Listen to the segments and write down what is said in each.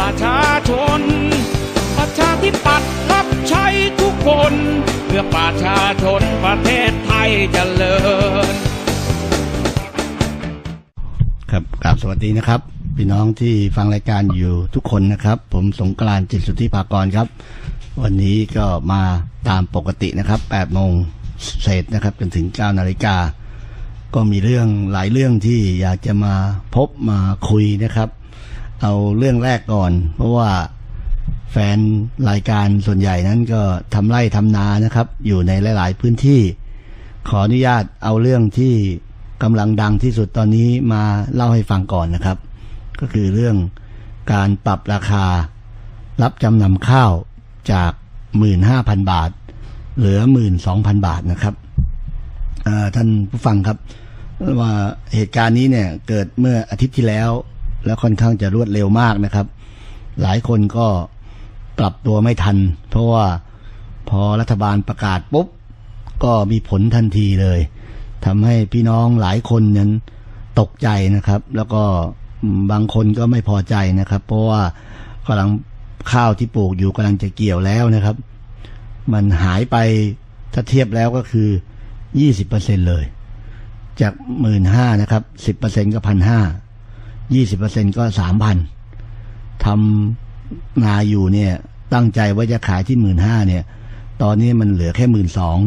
ประชาชน ประชาธิปัตย์รับใช้ทุกคน เพื่อประชาชนประเทศไทยเจริญ ครับกราบสวัสดีนะครับ พี่น้องที่ฟังรายการอยู่ทุกคนนะครับ ผมสงกรานต์จิตสุทธิภากรครับ วันนี้ก็มาตามปกตินะครับ8โมงเศษนะครับจนถึง9นาฬิกาก็มีเรื่องหลายเรื่องที่อยากจะมาพบมาคุยนะครับ เอาเรื่องแรกก่อน เพราะว่าแฟนรายการส่วนใหญ่นั้นก็ทำไร่ทำนานะครับ อยู่ในหลาย ๆ พื้นที่ ขออนุญาตเอาเรื่องที่กำลังดังที่สุดตอนนี้มาเล่าให้ฟังก่อนนะครับ ก็คือเรื่องการปรับราคา รับจำนำข้าวจาก 15,000 บาท เหลือ 12,000 บาทนะครับท่านผู้ฟังครับว่าเหตุการณ์นี้เนี่ยเกิดเมื่ออาทิตย์ที่แล้ว แล้วค่อนข้างจะรวดเร็วมากนะครับ หลายคนก็ปรับตัวไม่ทัน เพราะว่าพอรัฐบาลประกาศปุ๊บ ก็มีผลทันทีเลยทำให้พี่น้องหลายคนนั้นตกใจนะครับ แล้วก็บางคนก็ไม่พอใจนะครับ เพราะว่ากำลังข้าวที่ปลูกอยู่กำลังจะเกี่ยวแล้วนะครับ มันหายไปถ้าเทียบแล้วก็คือ 20%เลย จากหมื่นห้านะครับสิบเปอร์เซ็นก็พันห้า ยี่สิบเปอร์เซ็นก็สามพันทำนาอยู่เนี่ย ตั้งใจว่าจะขายที่หมื่นห้าเนี่ย ตอนนี้มันเหลือแค่หมื่นสอง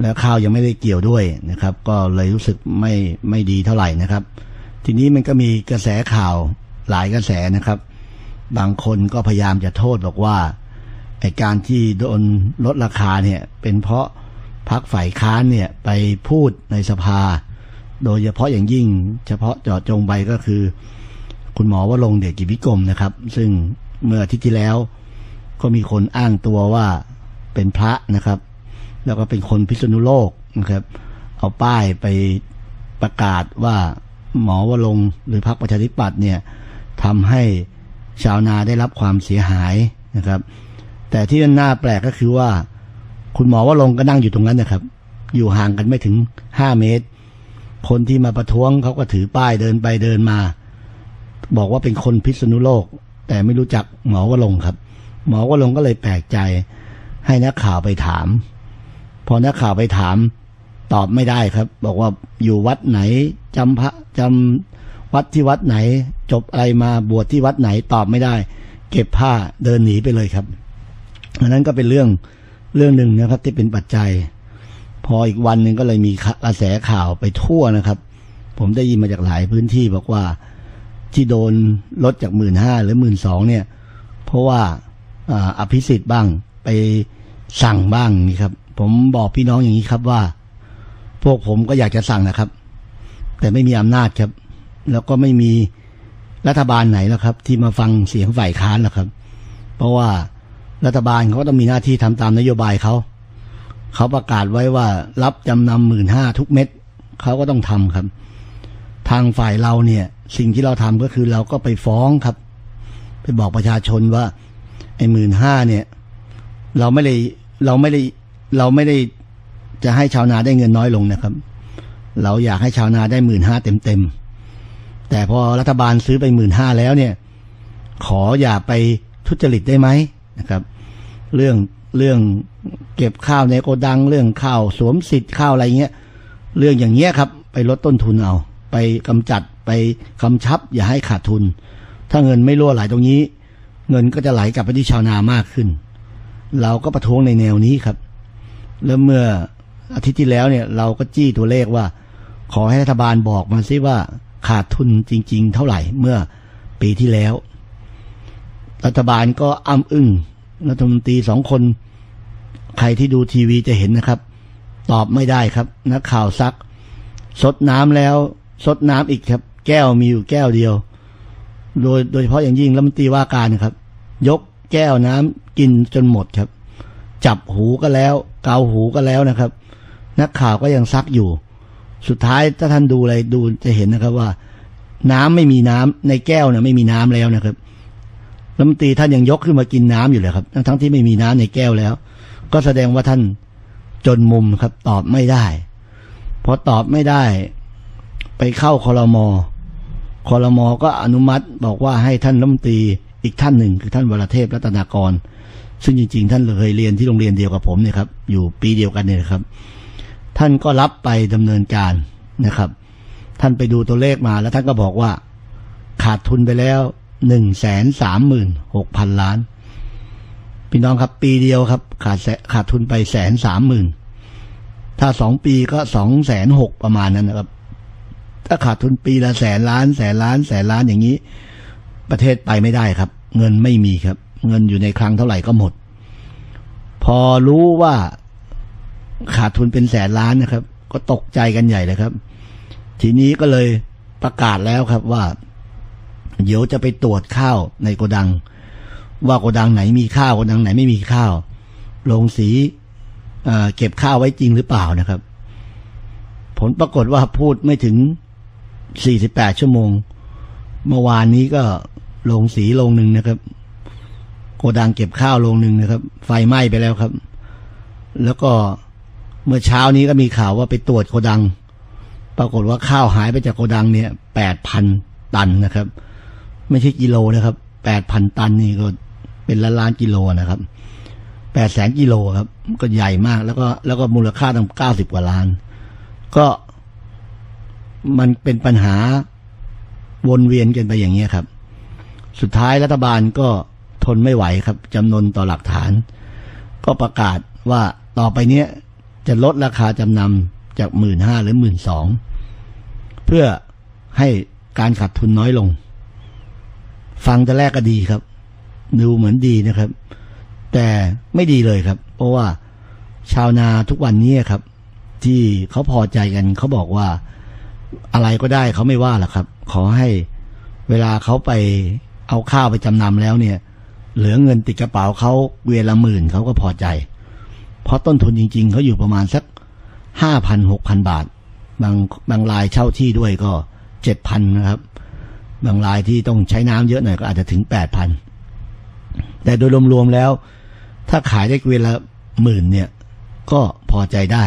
แล้วข้าวยังไม่ได้เกี่ยวด้วยนะครับ ก็เลยรู้สึกไม่ไม่ดีเท่าไหร่นะครับ ทีนี้มันก็มีกระแสข่าวหลายกระแสนะครับ บางคนก็พยายามจะโทษบอกว่าไอการที่โดนลดราคาเนี่ย เป็นเพราะพักฝ่ายค้านเนี่ยไปพูดในสภา โดยเฉพาะอย่างยิ่ง เฉพาะเจาะจงไปก็คือ คุณหมอว่าลงเดชกิจวิกรมนะครับ ซึ่งเมื่ออาทิตย์ที่แล้ว ก็มีคนอ้างตัวว่าเป็นพระนะครับ แล้วก็เป็นคนพิษณุโลกนะครับ เอาป้ายไปประกาศว่าหมอว่าลงหรือพรรคประชาธิปัตย์เนี่ยทำให้ชาวนาได้รับความเสียหายนะครับ แต่ที่น่าแปลกก็คือว่า คุณหมอว่าลงก็นั่งอยู่ตรงนั้นนะครับ อยู่ห่างกันไม่ถึงห้าเมตร คนที่มาประท้วงเขาก็ถือป้ายเดินไปเดินมา บอกว่าเป็นคนพิษณุโลก แต่ไม่รู้จักหมอวลงครับ หมอวลงก็เลยแปลกใจให้นักข่าวไปถาม พอนักข่าวไปถาม ตอบไม่ได้ครับ บอกว่าอยู่วัดไหนจำพระจำวัดที่วัดไหน จบอะไรมาบวชที่วัดไหนตอบไม่ได้ เก็บผ้าเดินหนีไปเลยครับอันนั้นก็เป็นเรื่องเรื่องหนึ่งนะครับที่เป็นปัจจัย พออีกวันหนึ่งก็เลยมีกระแสข่าวไปทั่วนะครับ ผมได้ยินมาจากหลายพื้นที่บอกว่าที่โดนลดจากหมื่นห้าหรือหมื่นสองเนี่ย เพราะว่าอภิสิทธิ์บ้างไปสั่งบ้างนี่ครับ ผมบอกพี่น้องอย่างนี้ครับว่า พวกผมก็อยากจะสั่งนะครับ แต่ไม่มีอำนาจครับ แล้วก็ไม่มีรัฐบาลไหนแล้วครับ ที่มาฟังเสียงฝ่ายค้านหรอกครับ เพราะว่ารัฐบาลเขาก็ต้องมีหน้าที่ทำตามนโยบายเขา เขาประกาศไว้ว่ารับจำนำหมื่นห้าทุกเม็ดเขาก็ต้องทำครับ ทางฝ่ายเราเนี่ย สิ่งที่เราทำก็คือเราก็ไปฟ้องครับ ไปบอกประชาชนว่า ไอ้หมื่นห้าเนี่ย เราไม่ได้เราไม่ได้เราไม่ได้จะให้ชาวนาได้เงินน้อยลงนะครับ เราอยากให้ชาวนาได้หมื่นห้าเต็มเต็มๆแต่พอรัฐบาลซื้อไปหมื่นห้าแล้วเนี่ย ขออย่าไปทุจริตได้ไหมนะครับ เรื่อง เรื่องเก็บข้าวในโกดัง เรื่องข้าวสวมสิทธิ์ข้าวอะไรเงี้ย เรื่องอย่างเงี้ยครับ ไปลดต้นทุนเอา ไปกำจัดไปกำชับ อย่าให้ขาดทุน ถ้าเงินไม่รั่วไหลตรงนี้ เงินก็จะไหลกลับไปที่ชาวนามากขึ้น เราก็ประท้วงในแนวนี้ครับ แล้วเมื่ออาทิตย์ที่แล้วเนี่ย เราก็จี้ตัวเลขว่า ขอให้รัฐบาลบอกมาซิว่าขาดทุนจริง ๆ เท่าไหร่เมื่อปีที่แล้ว รัฐบาลก็อ้ำอึ้งรัฐมนตรีสองคน ใครที่ดูทีวีจะเห็นนะครับ ตอบไม่ได้ครับ นักข่าวซัก สดน้ำแล้ว สดน้ำอีกครับ แก้วมีอยู่แก้วเดียว โดยโดยเฉพาะอย่างยิ่งรัฐมนตรีว่าการนะครับ ยกแก้วน้ำกินจนหมดครับ จับหูก็แล้ว เกาหูก็แล้วนะครับ นักข่าวก็ยังซักอยู่ สุดท้ายถ้าท่านดูอะไรดูจะเห็นนะครับว่า น้ำไม่มีน้ำในแก้วเนี่ยไม่มีน้ำแล้วนะครับรัฐมนตรีท่านยังยกขึ้นมากินน้ำอยู่เลยครับ ทั้งทั้งที่ไม่มีน้ำในแก้วแล้ว ก็แสดงว่าท่านจนมุมครับตอบไม่ได้พอตอบไม่ได้ ไปเข้าคอรมอคอรมอก็อนุมัติบอกว่าให้ท่านรัฐมนตรีอีกท่านหนึ่งคือท่านวรเทพรัตนากร ซึ่งจริง ๆ ท่านเคยเรียนที่โรงเรียนเดียวกับผมเนี่ยครับ อยู่ปีเดียวกันเนี่ยครับ ท่านก็รับไปดำเนินการนะครับ ท่านไปดูตัวเลขมาแล้วท่านก็บอกว่า ขาดทุนไปแล้วหนึ่งแสนสามหมื่นหกพันล้าน พี่น้องครับ ปีเดียวครับ ขาดแสขาดทุนไปแสนสามหมื่นถ้าสองปีก็สองแสนหกประมาณนั้นนะครับ ถ้าขาดทุนปีละแสนล้าน แสนล้านแสนล้านอย่างนี้ ประเทศไปไม่ได้ครับ เงินไม่มีครับ เงินอยู่ในคลังเท่าไหร่ก็หมด พอรู้ว่าขาดทุนเป็นแสนล้านนะครับ ก็ตกใจกันใหญ่เลยครับ ทีนี้ก็เลยประกาศแล้วครับว่า เดี๋ยวจะไปตรวจข้าวในโกดัง ว่าโกดังไหนมีข้าวโกดังไหนไม่มีข้าวโรงสีเอเก็บข้าวไว้จริงหรือเปล่านะครับ ผลปรากฏว่าพูดไม่ถึง 48 ชั่วโมง เมื่อวานนี้ก็โรงสีโรงหนึ่งนะครับ โกดังเก็บข้าวโรงหนึ่งนะครับ ไฟไหม้ไปแล้วครับ แล้วก็เมื่อเช้านี้ก็มีข่าวว่าไปตรวจโกดัง ปรากฏว่าข้าวหายไปจากโกดังเนี่ยแปดพันตันนะครับ ไม่ใช่กิโลนะครับแปดพันตันนี่ก็ เป็นล้านล้านกิโลนะครับแปดแสนกิโลครับก็ใหญ่มาก แล้วก็แล้วก็มูลค่าตั้งเก้าสิบกว่าล้าน ก็มันเป็นปัญหาวนเวียนกันไปอย่างนี้ยครับ สุดท้ายรัฐบาลก็ทนไม่ไหวครับจำนวนต่อหลักฐาน ก็ประกาศว่าต่อไปเนี้ยจะลดราคาจำนำจากหมื่นห้าหรือหมื่นสองเพื่อให้การขาดทุนน้อยลง ฟังแต่แรกก็ดีครับ ดูเหมือนดีนะครับ แต่ไม่ดีเลยครับ เพราะว่าชาวนาทุกวันนี้ครับ ที่เขาพอใจกันเขาบอกว่าอะไรก็ได้เขาไม่ว่าหรอกครับ ขอให้เวลาเขาไปเอาข้าวไปจำนำแล้วเนี่ย เหลือเงินติดกระเป๋าเขาเวละหมื่นเขาก็พอใจ เพราะต้นทุนจริง ๆเขาอยู่ประมาณสักห้าพันหกพันบาท บางบางรายเช่าที่ด้วยก็เจ็ดพันนะครับ บางรายที่ต้องใช้น้ำเยอะหน่อยก็อาจจะถึงแปดพัน แต่โดยรวมๆแล้ว ถ้าขายได้เวียนละหมื่นเนี่ย ก็พอใจได้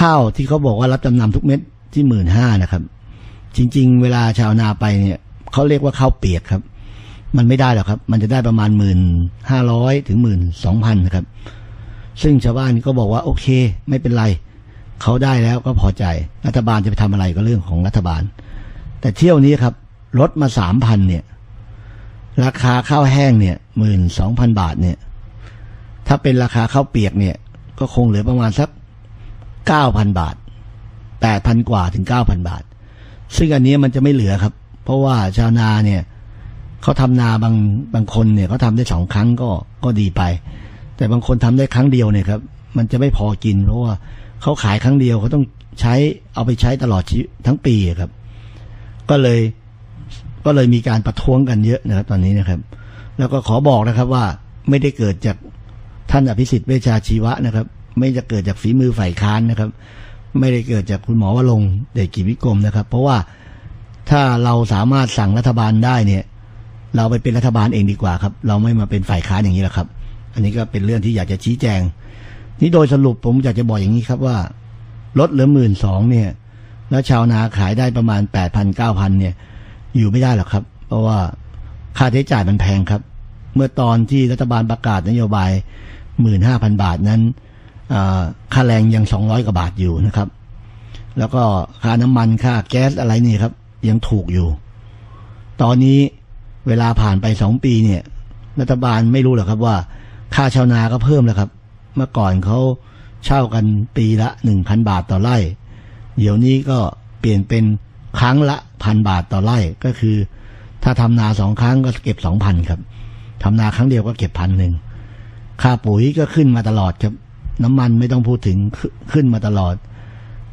ข้าวที่เขาบอกว่ารับจำนำทุกเม็ดที่หมื่นห้านะครับ จริง ๆ เวลาชาวนาไปเนี่ยเขาเรียกว่าข้าวเปียกครับ มันไม่ได้หรอกครับ มันจะได้ประมาณหมื่นห้าร้อยถึงหมื่นสองพันนะครับ ซึ่งชาวบ้านก็บอกว่าโอเค ไม่เป็นไรเขาได้แล้วก็พอใจ รัฐบาลจะไปทำอะไรก็เรื่องของรัฐบาล แต่เที่ยวนี้ครับลดมาสามพันเนี่ย ราคาข้าวแห้งเนี่ยหมื่นสองพันบาทเนี่ย ถ้าเป็นราคาข้าวเปียกเนี่ย ก็คงเหลือประมาณสักเก้าพันบาทแปดพันกว่าถึงเก้าพันบาท ซึ่งอันนี้มันจะไม่เหลือครับ เพราะว่าชาวนาเนี่ยเขาทำนาบางบางคนเนี่ยเขาทำได้สองครั้งก็ก็ดีไป แต่บางคนทำได้ครั้งเดียวเนี่ยครับ มันจะไม่พอกิน เพราะว่าเขาขายครั้งเดียวเขาต้องใช้เอาไปใช้ตลอดทั้งปีครับ ก็เลย ก็เลยมีการประท้วงกันเยอะนะครับตอนนี้นะครับ แล้วก็ขอบอกนะครับว่าไม่ได้เกิดจากท่านอภิสิทธิ์เวชาชีวะนะครับ ไม่จะเกิดจากฝีมือฝ่ายค้านนะครับ ไม่ได้เกิดจากคุณหมอวรงเดชกิจวิกรมนะครับ เพราะว่าถ้าเราสามารถสั่งรัฐบาลได้เนี่ย เราไปเป็นรัฐบาลเองดีกว่าครับ เราไม่มาเป็นฝ่ายค้านอย่างนี้แหละครับ อันนี้ก็เป็นเรื่องที่อยากจะชี้แจง นี่โดยสรุปผมอยากจะบอกอย่างนี้ครับว่าลดเหลือหมื่นสองเนี่ย แล้วชาวนาขายได้ประมาณแปดพันเก้าพันเนี่ย อยู่ไม่ได้หรอกครับ เพราะว่าค่าใช้จ่ายมันแพงครับ เมื่อตอนที่รัฐบาลประกาศนโยบายหมื่นห้าพันบาทนั้นค่าแรงยังสองร้อยกว่าบาทอยู่นะครับ แล้วก็ค่าน้ำมันค่าแก๊สอะไรนี่ครับ ยังถูกอยู่ ตอนนี้เวลาผ่านไปสองปีเนี่ย รัฐบาลไม่รู้หรอกครับว่า ค่าชาวนาก็เพิ่มแล้วครับ เมื่อก่อนเขาเช่ากันปีละหนึ่งพันบาทต่อไร่ เดี๋ยวนี้ก็เปลี่ยนเป็น ครั้งละพันบาทต่อไร่ก็คือ ถ้าทำนาสองครั้งก็เก็บสองพันครับทำนาครั้งเดียวก็เก็บพันหนึ่งค่าปุ๋ยก็ขึ้นมาตลอดครับ น้ำมันไม่ต้องพูดถึงขึ้นมาตลอด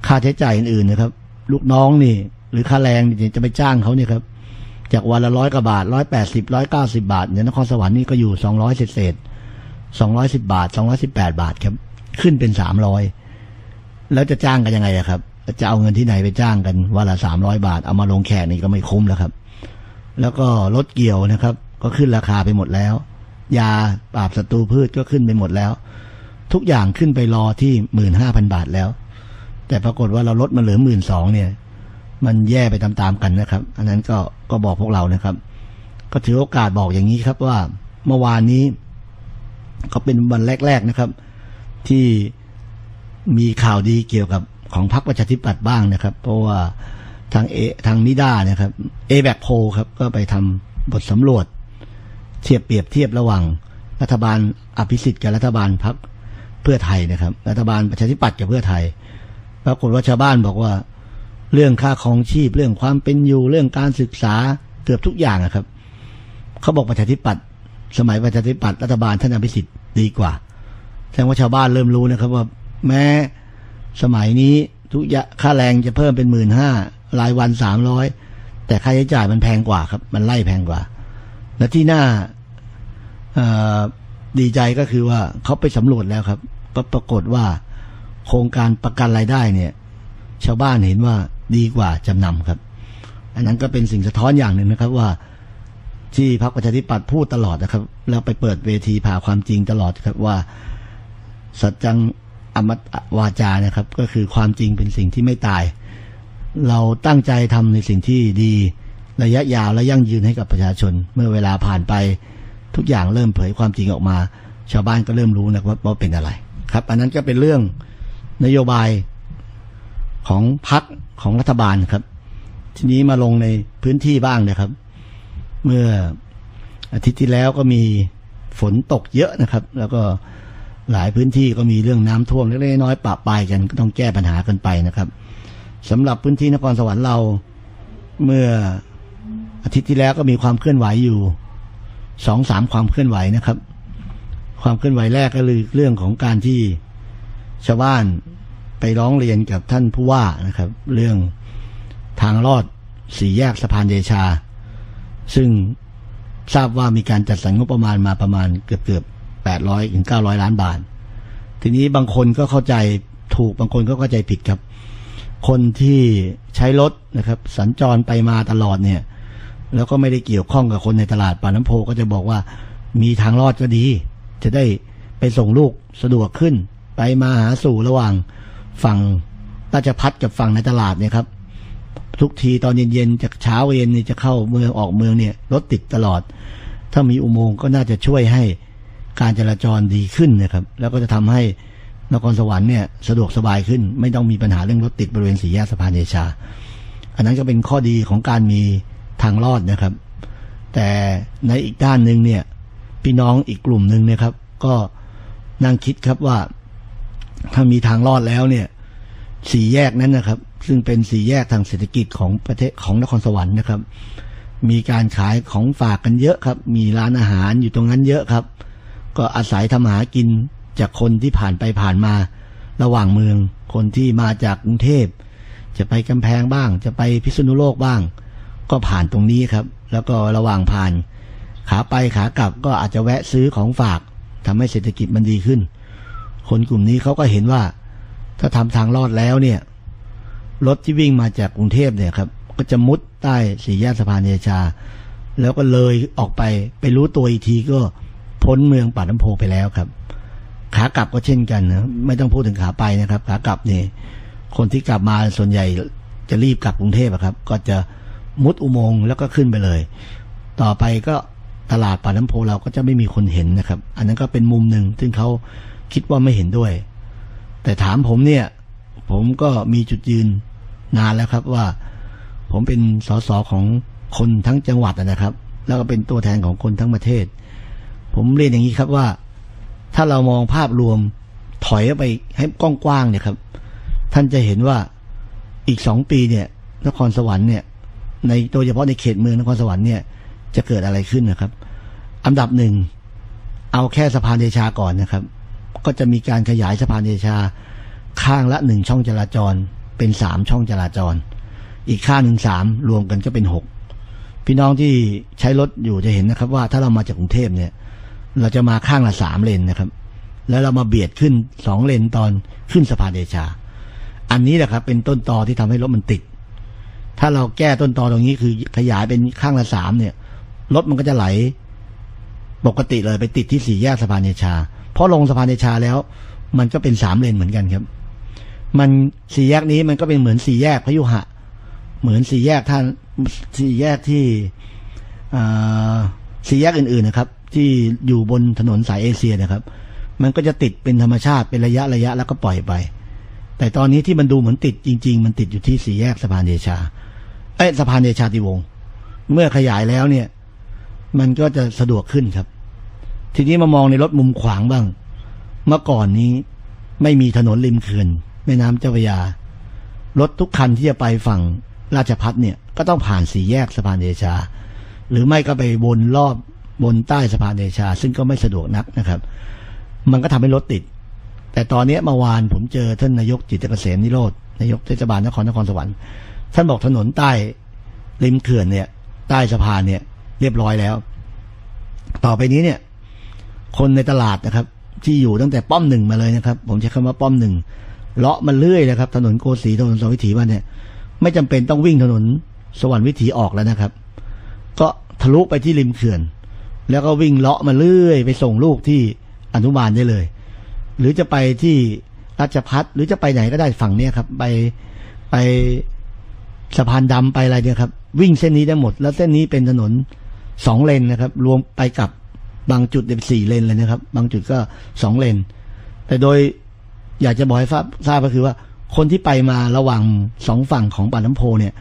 ค่าใช้จ่ายอื่นๆนะครับ ลูกน้องนี่ หรือค่าแรงจะไปจ้างเขาเนี่ยครับ จากวันละร้อยกว่าบาทร้อยแปดสิบร้อยเก้าสิบาทเนี่ยนครสวรรค์นี่ก็อยู่สองร้อยเศษสองร้อยสิบาทสองร้อยสิบแปดบาทครับ ขึ้นเป็นสามร้อยแล้วจะจ้างกันยังไงอะครับ จะเอาเงินที่ไหนไปจ้างกันวันละสามร้อยบาท เอามาลงแขกนี่ก็ไม่คุ้มแล้วครับ แล้วก็รถเกี่ยวนะครับ ก็ขึ้นราคาไปหมดแล้ว ยาปราบศัตรูพืชก็ขึ้นไปหมดแล้ว ทุกอย่างขึ้นไปรอที่หมื่นห้าพันบาทแล้ว แต่ปรากฏว่าเราลดมาเหลือหมื่นสองเนี่ย มันแย่ไปตามๆกันนะครับ อันนั้นก็ก็บอกพวกเรานะครับ ก็ถือโอกาสบอกอย่างนี้ครับว่าเมื่อวานนี้ก็เป็นวันแรก ๆนะครับ ที่มีข่าวดีเกี่ยวกับ ของพรรคประชาธิปัตย์บ้างนะครับ เพราะว่าทางเอทางนิด้าเนี่ยครับเอแบกโพครับก็ไปทำบทสำรวจ เทียบเปรียบเทียบระหว่างรัฐบาลอภิสิทธิ์กับรัฐบาลพรรคเพื่อไทยนะครับ รัฐบาลประชาธิปัตย์กับเพื่อไทยปรากฏว่าชาวบ้านบอกว่า เรื่องค่าครองชีพเรื่องความเป็นอยู่เรื่องการศึกษาเกือบทุกอย่างอะครับเขาบอกประชาธิปัตย์สมัยประชาธิปัตย์รัฐบาลท่านอภิสิทธิ์ดีกว่าแสดงว่าชาวบ้านเริ่มรู้นะครับว่าแม้ สมัยนี้ทุกยาค่าแรงจะเพิ่มเป็นหมื่นห้ารายวันสามร้อยแต่ค่าใช้จ่ายมันแพงกว่าครับ มันไล่แพงกว่า และที่น่าดีใจก็คือว่าเขาไปสำรวจแล้วครับปรปรากฏว่า โครงการประกันรายได้เนี่ย ชาวบ้านเห็นว่าดีกว่าจำนำครับ อันนั้นก็เป็นสิ่งสะท้อนอย่างหนึ่งนะครับว่าที่พรรคประชาธิปัตย์พูดตลอดนะครับ แล้วไปเปิดเวทีผ่าความจริงตลอดครับว่า สัจจัง อมตะวาจานะครับ ก็คือความจริงเป็นสิ่งที่ไม่ตาย เราตั้งใจทำในสิ่งที่ดีระยะยาวและยั่งยืนให้กับประชาชน เมื่อเวลาผ่านไปทุกอย่างเริ่มเผยความจริงออกมา ชาวบ้านก็เริ่มรู้นะว่าว่าเป็นอะไร ครับ อันนั้นก็เป็นเรื่องนโยบายของพรรคของรัฐบาลครับ ทีนี้มาลงในพื้นที่บ้างนะครับ เมื่ออาทิตย์ที่แล้วก็มีฝนตกเยอะนะครับ แล้วก็ หลายพื้นที่ก็มีเรื่องน้ำท่วมเล็กๆน้อยๆปะปายกันก็ต้องแก้ปัญหากันไปนะครับสำหรับพื้นที่นครสวรรค์เรา เมื่ออาทิตย์ที่แล้วก็มีความเคลื่อนไหวอยู่สองสามความเคลื่อนไหวนะครับ ความเคลื่อนไหวแรกก็คือเรื่องของการที่ชาวบ้านไปร้องเรียนกับท่านผู้ว่านะครับ เรื่องทางลอดสี่แยกสะพานเดชา ซึ่งทราบว่ามีการจัดสรรงบประมาณมาประมาณเกือบเกือบ แปดร้อยถึงเก้าร้อยล้านบาท ทีนี้บางคนก็เข้าใจถูกบางคนก็เข้าใจผิดครับ คนที่ใช้รถนะครับ สัญจรไปมาตลอดเนี่ย แล้วก็ไม่ได้เกี่ยวข้องกับคนในตลาดป่าน้ำโพก็จะบอกว่ามีทางรอดก็ดี จะได้ไปส่งลูกสะดวกขึ้น ไปมาหาสู่ระหว่างฝั่งราชพัฒกับฝั่งในตลาดเนี่ยครับทุกทีตอนเย็นๆจากเช้าเย็นนี่จะเข้าเมืองออกเมืองเนี่ยรถติดตลอด ถ้ามีอุโมงค์ก็น่าจะช่วยให้ การจราจรดีขึ้นนะครับ แล้วก็จะทำให้นครสวรรค์เนี่ยสะดวกสบายขึ้น ไม่ต้องมีปัญหาเรื่องรถติดบริเวณสี่แยกสะพานเดชา อันนั้นก็เป็นข้อดีของการมีทางลอดนะครับ แต่ในอีกด้านหนึ่งเนี่ยพี่น้องอีกกลุ่มหนึ่งนะครับ ก็นั่งคิดครับว่าถ้ามีทางลอดแล้วเนี่ยสี่แยกนั้นนะครับ ซึ่งเป็นสี่แยกทางเศรษฐกิจของประเทศของนครสวรรค์นะครับ มีการขายของฝากกันเยอะครับ มีร้านอาหารอยู่ตรงนั้นเยอะครับ ก็อาศัยทำมหากินจากคนที่ผ่านไปผ่านมา ระหว่างเมือง คนที่มาจากกรุงเทพ จะไปกำแพงบ้าง จะไปพิษณุโลกบ้าง ก็ผ่านตรงนี้ครับ แล้วก็ระหว่างผ่าน ขาไปขากลับก็อาจจะแวะซื้อของฝากทำให้เศรษฐกิจมันดีขึ้น คนกลุ่มนี้เขาก็เห็นว่า ถ้าทำทางลอดแล้วเนี่ยรถที่วิ่งมาจากกรุงเทพเนี่ยครับ ก็จะมุดใต้สี่แยกสะพานเดชา แล้วก็เลยออกไปไปรู้ตัวอีกทีก็ พ้นเมืองป่าน้ำโพไปแล้วครับ ขากลับก็เช่นกันนะไม่ต้องพูดถึงขาไปนะครับ ขากลับนี่คนที่กลับมาส่วนใหญ่จะรีบกลับกรุงเทพครับ ก็จะมุดอุโมงค์แล้วก็ขึ้นไปเลย ต่อไปก็ตลาดป่าน้ำโพเราก็จะไม่มีคนเห็นนะครับ อันนั้นก็เป็นมุมหนึ่งซึ่งเขาคิดว่าไม่เห็นด้วย แต่ถามผมเนี่ย ผมก็มีจุดยืนนานแล้วครับว่า ผมเป็นสสของคนทั้งจังหวัดนะครับ แล้วก็เป็นตัวแทนของคนทั้งประเทศ ผมเรียนอย่างนี้ครับว่า ถ้าเรามองภาพรวมถอยไปให้กว้างๆเนี่ยครับ ท่านจะเห็นว่าอีกสองปีเนี่ย นครสวรรค์เนี่ย ในโดยเฉพาะในเขตเมืองนครสวรรค์เนี่ยจะเกิดอะไรขึ้นนะครับ อันดับหนึ่งเอาแค่สะพานเดชาก่อนนะครับ ก็จะมีการขยายสะพานเดชา ข้างละหนึ่งช่องจราจร เป็นสามช่องจราจร อีกข้างหนึ่งสามรวมกันก็เป็นหกพี่น้องที่ใช้รถอยู่จะเห็นนะครับ ว่าถ้าเรามาจากกรุงเทพเนี่ย เราจะมาข้างละสามเลนนะครับ แล้วเรามาเบียดขึ้นสองเลนตอนขึ้นสะพานเดชา อันนี้แหละครับ เป็นต้นตอที่ทำให้รถมันติด ถ้าเราแก้ต้นตอตรงนี้คือขยายเป็นข้างละสามเนี่ย รถมันก็จะไหล ปกติเลยไปติดที่สี่แยกสะพานเดชา เพราะลงสะพานเดชาแล้ว มันก็เป็นสามเลนเหมือนกันครับ มันสี่แยกนี้มันก็เป็นเหมือนสี่แยกพยุหะ เหมือนสี่แยกท่านสี่แยกที่อสี่แยกอื่นๆนะครับ ที่อยู่บนถนนสายเอเชียนะครับ มันก็จะติดเป็นธรรมชาติเป็นระยะระยะแล้วก็ปล่อยไป แต่ตอนนี้ที่มันดูเหมือนติดจริง ๆ มันติดอยู่ที่สี่แยกสะพานเดชาเอ้สะพานเดชาติวง เมื่อขยายแล้วเนี่ย มันก็จะสะดวกขึ้นครับ ทีนี้มามองในรถมุมขวางบ้าง เมื่อก่อนนี้ไม่มีถนนริมเขื่อนแม่น้ำเจ้าพระยารถทุกคันที่จะไปฝั่งราชพัฒเนี่ย ก็ต้องผ่านสี่แยกสะพานเดชา หรือไม่ก็ไปวนรอบ บนใต้สะพานเดชา ซึ่งก็ไม่สะดวกนักนะครับ มันก็ทำให้รถติด แต่ตอนนี้เมื่อวานผมเจอท่านนายกจิตเกษมนิโรธนายกเทศบาลนครนครสวรรค์ท่านบอกถนนใต้ริมเขื่อนเนี่ย ใต้สะพานเนี่ย เรียบร้อยแล้ว ต่อไปนี้เนี่ย คนในตลาดนะครับ ที่อยู่ตั้งแต่ป้อมหนึ่งมาเลยนะครับ ผมใช้คำว่าป้อมหนึ่งเลาะมาเรื่อยนะครับ ถนนโกสีถนนสวิถีมาเนี่ย ไม่จำเป็นต้องวิ่งถนนสวรรค์วิถีออกแล้วนะครับ ก็ทะลุไปที่ริมเขื่อน แล้วก็วิ่งเลาะมาเรื่อยไปส่งลูกที่อนุบาลได้เลย หรือจะไปที่ราชพัฒหรือจะไปไหนก็ได้ฝั่งเนี้ยครับ ไปไปสะพานดำไปอะไรเนี่ยครับ วิ่งเส้นนี้ได้หมด แล้วเส้นนี้เป็นถนนสองเลนนะครับ รวมไปกับบางจุดเป็นสี่เลนเลยนะครับ บางจุดก็สองเลน แต่โดยอยากจะบอกให้ทราบก็คือว่า คนที่ไปมาระหว่างสองฝั่งของปาน้ำโพเนี่ย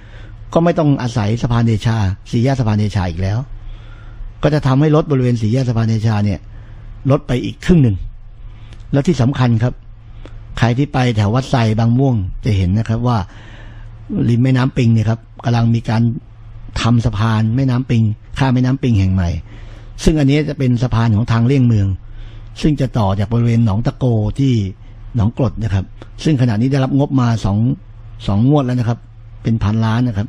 ก็ไม่ต้องอาศัยสะพานเดชาสี่แยกสะพานเดชาอีกแล้ว ก็จะทำให้รถบริเวณสี่แยกสะพานเดชาเนี่ยลดไปอีกครึ่งหนึ่ง แล้วที่สำคัญครับ ใครที่ไปแถววัดไซบางม่วงจะเห็นนะครับว่าริมแม่น้ำปิงเนี่ยครับกำลังมีการทำสะพานแม่น้ำปิง ข้ามแม่น้ำปิงแห่งใหม่ ซึ่งอันนี้จะเป็นสะพานของทางเลี่ยงเมือง ซึ่งจะต่อจากบริเวณหนองตะโกที่หนองกรดนะครับ ซึ่งขณะนี้ได้รับงบมาสองสองงวดแล้วนะครับ เป็นพันล้านนะครับ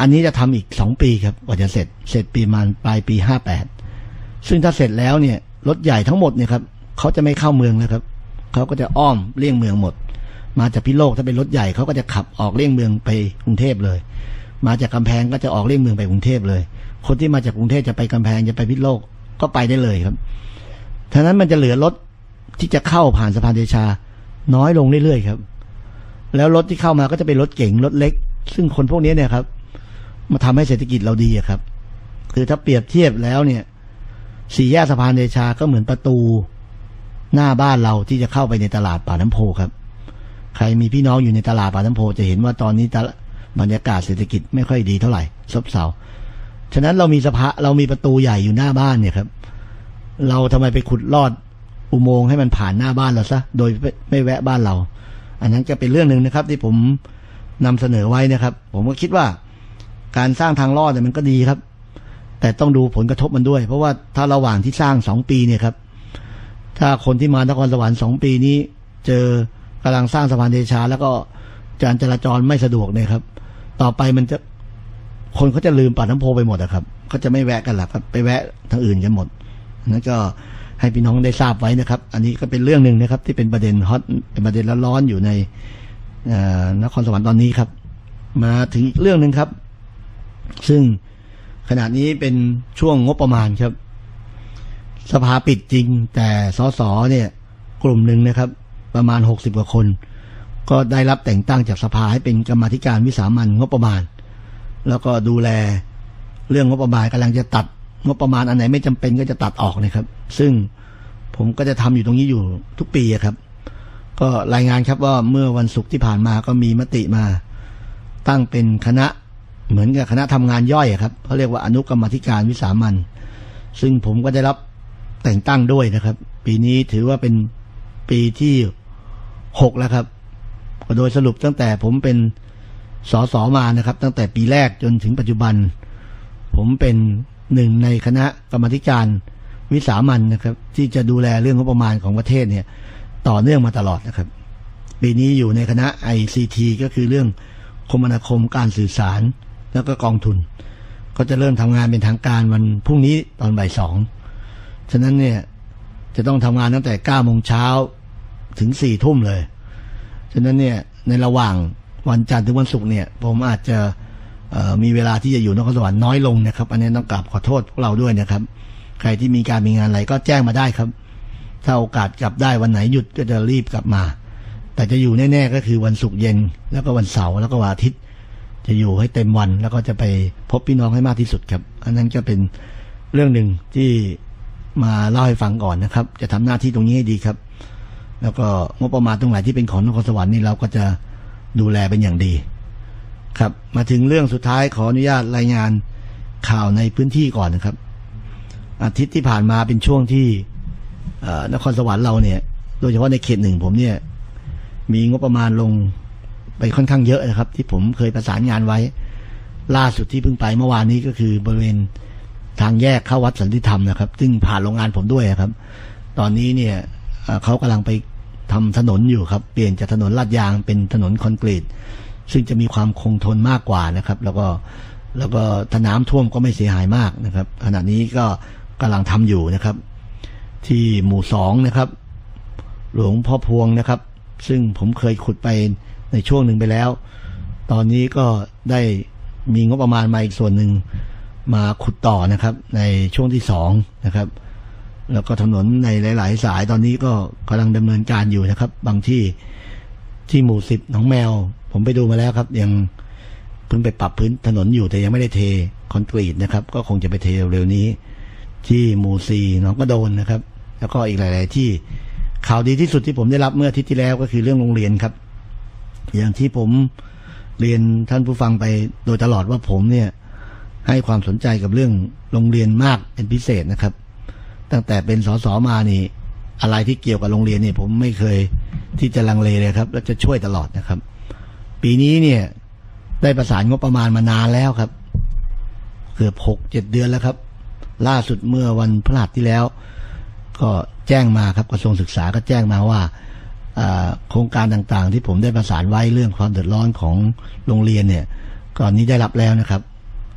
อันนี้จะทำอีกสองปีครับกว่าจะเสร็จ เสร็จปีมาณปลายปีห้าแปดซึ่งถ้าเสร็จแล้วเนี่ยรถใหญ่ทั้งหมดเนี่ยครับเขาจะไม่เข้าเมืองนะครับเขาก็จะอ้อมเลี่ยงเมืองหมด มาจากพิโลกถ้าเป็นรถใหญ่เขาก็จะขับออกเลี่ยงเมืองไปกรุงเทพเลย มาจากกำแพงก็จะออกเลี่ยงเมืองไปกรุงเทพเลย คนที่มาจากกรุงเทพจะไปกำแพงจะไปพิโลกก็ไปได้เลยครับฉะนั้นมันจะเหลือรถที่จะเข้าผ่านสะพานเดชา น้อยลงเรื่อยๆครับ แล้วรถที่เข้ามาก็จะเป็นรถเก๋งรถเล็ก ซึ่งคนพวกนี้เนี่ยครับ มาทำให้เศรษฐกิจเราดีครับ คือถ้าเปรียบเทียบแล้วเนี่ย สี่แยกสะพานเดชาก็เหมือนประตูหน้าบ้านเราที่จะเข้าไปในตลาดป่าน้ำโพครับ ใครมีพี่น้องอยู่ในตลาดป่าน้ำโพจะเห็นว่าตอนนี้บรรยากาศเศรษฐกิจไม่ค่อยดีเท่าไหร่ซบเซาฉะนั้นเรามีสะพาเรามีประตูใหญ่อยู่หน้าบ้านเนี่ยครับ เราทำไมไปขุดลอดอุโมงค์ให้มันผ่านหน้าบ้านเราซะโดยไม่แวะบ้านเรา อันนั้นก็เป็นเรื่องหนึ่งนะครับ ที่ผมนำเสนอไว้นะครับ ผมก็คิดว่า การสร้างทางลอดเนี่ยมันก็ดีครับ แต่ต้องดูผลกระทบมันด้วย เพราะว่าถ้าระหว่างที่สร้างสองปีเนี่ยครับ ถ้าคนที่มานครสวรรค์สองปีนี้ เจอกำลังสร้างสะพานเดชา แล้วก็การจราจรไม่สะดวกเนี่ยครับ ต่อไปมันจะคนเขาจะลืมป่าน้ำโพไปหมดอะครับเขาจะไม่แวะกันหรอกครับ ไปแวะทางอื่นกันหมดนั่นก็ให้พี่น้องได้ทราบไว้นะครับ อันนี้ก็เป็นเรื่องหนึ่งนะครับ ที่เป็นประเด็นฮอตเป็นประเด็นร้อนๆอยู่ในนครสวรรค์ตอนนี้ครับ มาถึงอีกเรื่องหนึ่งครับ ซึ่งขณะนี้เป็นช่วงงบประมาณครับ สภาปิดจริง แต่สสเนี่ย กลุ่มหนึ่งนะครับ ประมาณหกสิบกว่าคน ก็ได้รับแต่งตั้งจากสภาให้เป็นกรรมธิการวิสามันงบประมาณ แล้วก็ดูแลเรื่องงบประมาณกำลังจะตัดงบประมาณอันไหนไม่จำเป็นก็จะตัดออกนะครับ ซึ่งผมก็จะทำอยู่ตรงนี้อยู่ทุกปีครับ ก็รายงานครับว่าเมื่อวันศุกร์ที่ผ่านมาก็มีมติมา ตั้งเป็นคณะ เหมือนกับคณะทำงานย่อยครับเขาเรียกว่าอนุกรรมธิการวิสามันซึ่งผมก็ได้รับแต่งตั้งด้วยนะครับ ปีนี้ถือว่าเป็นปีที่หกแล้วครับโดยสรุปตั้งแต่ผมเป็นสสมานะครับ ตั้งแต่ปีแรกจนถึงปัจจุบัน ผมเป็นหนึ่งในคณะกรรมธิการวิสามันนะครับ ที่จะดูแลเรื่องงบประมาณของประเทศเนี่ย ต่อเนื่องมาตลอดนะครับ ปีนี้อยู่ในคณะ ICT ก็คือเรื่องคมนาคมการสื่อสาร แล้วก็กองทุน ก็จะเริ่มทำงานเป็นทางการวันพรุ่งนี้ตอนบ่ายสองฉะนั้นเนี่ยจะต้องทำงานตั้งแต่เก้าโมงเช้าถึงสี่ทุ่มเลย ฉะนั้นเนี่ยในระหว่างวันจันทร์ถึงวันศุกร์เนี่ย ผมอาจจะมีเวลาที่จะอยู่นครสวรรค์น้อยลงนะครับ อันนี้ต้องกราบขอโทษพวกเราด้วยนะครับ ใครที่มีการมีงานอะไรก็แจ้งมาได้ครับ ถ้าโอกาสกลับได้วันไหนหยุดก็จะรีบกลับมา แต่จะอยู่แน่ๆก็คือวันศุกร์เย็น แล้วก็วันเสาร์แล้วก็วันอาทิตย์ จะอยู่ให้เต็มวัน แล้วก็จะไปพบพี่น้องให้มากที่สุดครับ อันนั้นก็เป็นเรื่องหนึ่งที่มาเล่าให้ฟังก่อนนะครับ จะทำหน้าที่ตรงนี้ให้ดีครับ แล้วก็งบประมาณตรงไหนที่เป็นของนครสวรรค์นี่เราก็จะดูแลเป็นอย่างดี ครับ มาถึงเรื่องสุดท้ายขออนุญาตรายงานข่าวในพื้นที่ก่อนนะครับ อาทิตย์ที่ผ่านมาเป็นช่วงที่นครสวรรค์เราเนี่ย โดยเฉพาะในเขตหนึ่งผมเนี่ย มีงบประมาณลง ไปค่อนข้างเยอะนะครับ ที่ผมเคยประสานงานไว้ ล่าสุดที่เพิ่งไปเมื่อวานนี้ก็คือบริเวณทางแยกเข้าวัดสันติธรรมนะครับ ซึ่งผ่านโรงงานผมด้วยครับ ตอนนี้เนี่ยเขากำลังไปทำถนนอยู่ครับ เปลี่ยนจากถนนลาดยางเป็นถนนคอนกรีต ซึ่งจะมีความคงทนมากกว่านะครับ แล้วก็แล้วก็ถ้าน้ำท่วมก็ไม่เสียหายมากนะครับ ขณะนี้ก็กำลังทำอยู่นะครับ ที่หมู่สองนะครับ หลวงพ่อพวงนะครับ ซึ่งผมเคยขุดไป ในช่วงหนึ่งไปแล้ว ตอนนี้ก็ได้มีงบประมาณมาอีกส่วนหนึ่งมาขุดต่อนะครับ ในช่วงที่สองนะครับ แล้วก็ถนนในหลาย ๆ สายตอนนี้ก็กำลังดำเนินการอยู่นะครับ บางที่ที่หมู่สิบหนองแมว ผมไปดูมาแล้วครับ ยังเพิ่งไปปรับพื้นถนนอยู่แต่ยังไม่ได้เทคอนกรีตนะครับ ก็คงจะไปเทเร็วๆนี้ ที่หมู่ซีหนองกระโดนนะครับ แล้วก็อีกหลาย ๆ ที่ข่าวดีที่สุดที่ผมได้รับเมื่ออาทิตย์ที่แล้วก็คือเรื่องโรงเรียนครับ อย่างที่ผมเรียนท่านผู้ฟังไปโดยตลอดว่าผมเนี่ยให้ความสนใจกับเรื่องโรงเรียนมากเป็นพิเศษนะครับ ตั้งแต่เป็นสสมานี่อะไรที่เกี่ยวกับโรงเรียนเนี่ยผมไม่เคยที่จะลังเลเลยครับ และจะช่วยตลอดนะครับ ปีนี้เนี่ยได้ประสานงบประมาณมานานแล้วครับ เกือบหกเจ็ดเดือนแล้วครับ ล่าสุดเมื่อวันพฤหัสที่แล้ว ก็แจ้งมาครับกระทรวงศึกษาก็แจ้งมาว่าอ่า โครงการต่างๆ ที่ผมได้ประสานไว้เรื่องความเดือดร้อนของโรงเรียนเนี่ยก่อนนี้ได้รับแล้วนะครับ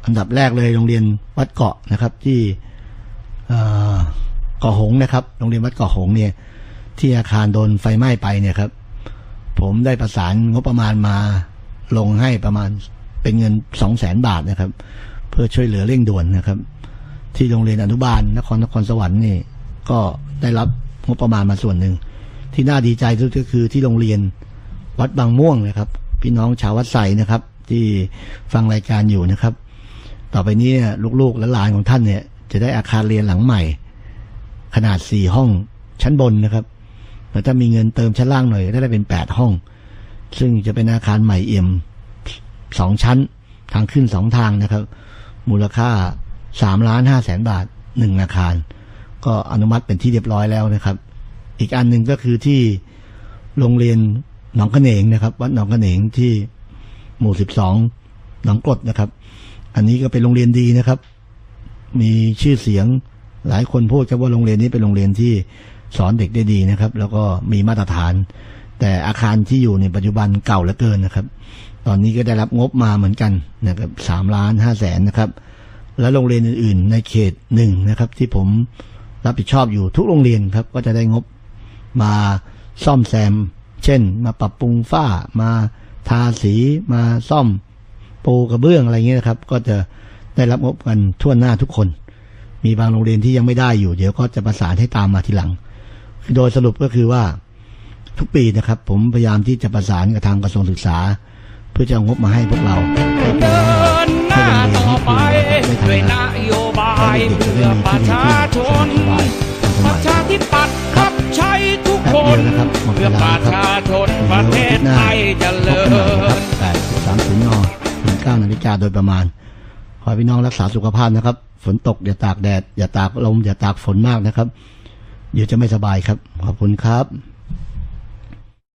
อันดับแรกเลยโรงเรียนวัดเกาะนะครับที่เกาะหงนะครับ โรงเรียนวัดเกาะหงเนี่ยที่อาคารโดนไฟไหม้ไปเนี่ยครับ ผมได้ประสานงบประมาณมาลงให้ประมาณเป็นเงินสองแสนบาทนะครับ เพื่อช่วยเหลือเร่งด่วนนะครับ ที่โรงเรียนอนุบาลนครนครสวรรค์นี่ก็ได้รับงบประมาณมาส่วนหนึ่ง ที่น่าดีใจที่สุดก็คือที่โรงเรียนวัดบางม่วงนะครับ พี่น้องชาววัดไสนะครับ ที่ฟังรายการอยู่นะครับ ต่อไปนี้ลูกๆและหลานของท่านเนี่ย จะได้อาคารเรียนหลังใหม่ ขนาดสี่ห้องชั้นบนนะครับแล้วถ้ามีเงินเติมชั้นล่างหน่อยก็ได้เป็นแปดห้อง ซึ่งจะเป็นอาคารใหม่เอี่ยมสองชั้น ทางขึ้นสองทางนะครับ มูลค่าสามล้านห้าแสนบาทหนึ่งอาคาร ก็อนุมัติเป็นที่เรียบร้อยแล้วนะครับ อีกอันหนึ่งก็คือที่โรงเรียนหนองกระเหนงนะครับ วัดหนองกระเหนงที่หมู่สิบสองหนองกรดนะครับ อันนี้ก็เป็นโรงเรียนดีนะครับ มีชื่อเสียงหลายคนพูดครับว่าโรงเรียนนี้เป็นโรงเรียนที่สอนเด็กได้ดีนะครับ แล้วก็มีมาตรฐาน แต่อาคารที่อยู่ในปัจจุบันเก่าเหลือเกินนะครับ ตอนนี้ก็ได้รับงบมาเหมือนกันนะครับสามล้านห้าแสนนะครับ และโรงเรียนอื่น ๆ ในเขตหนึ่งนะครับ ที่ผมรับผิดชอบอยู่ทุกโรงเรียนครับ ก็จะได้งบ มาซ่อมแซม เช่น มาปรับปรุงฝ้า มาทาสีมาซ่อมปูกระเบื้องอะไรเงี้ยนะครับ ก็จะได้รับงบกันทั่วหน้าทุกคน มีบางโรงเรียนที่ยังไม่ได้อยู่ เดี๋ยวก็จะประสานให้ตามมาทีหลัง โดยสรุปก็คือว่าทุกปีนะครับ ผมพยายามที่จะประสานกับทางกระทรวงศึกษา เพื่อจะเอางบมาให้พวกเราให้พี่เดิน้องนหน้าต่อไปด้วยนโยบายเพื่อประชาชนประชาธิปัตย์รับ ใช้ทุกคนเพื่อประชาชนประเทศไทยเจริญแปดสามศูนย์นถึงเก้านาฬิกาโดยประมาณ ขอให้พี่น้องรักษาสุขภาพนะครับ ฝนตกอย่าตากแดด อย่าตากลมอย่าตากฝนมากนะครับ เดี๋ยวจะไม่สบายครับ ขอบคุณครับ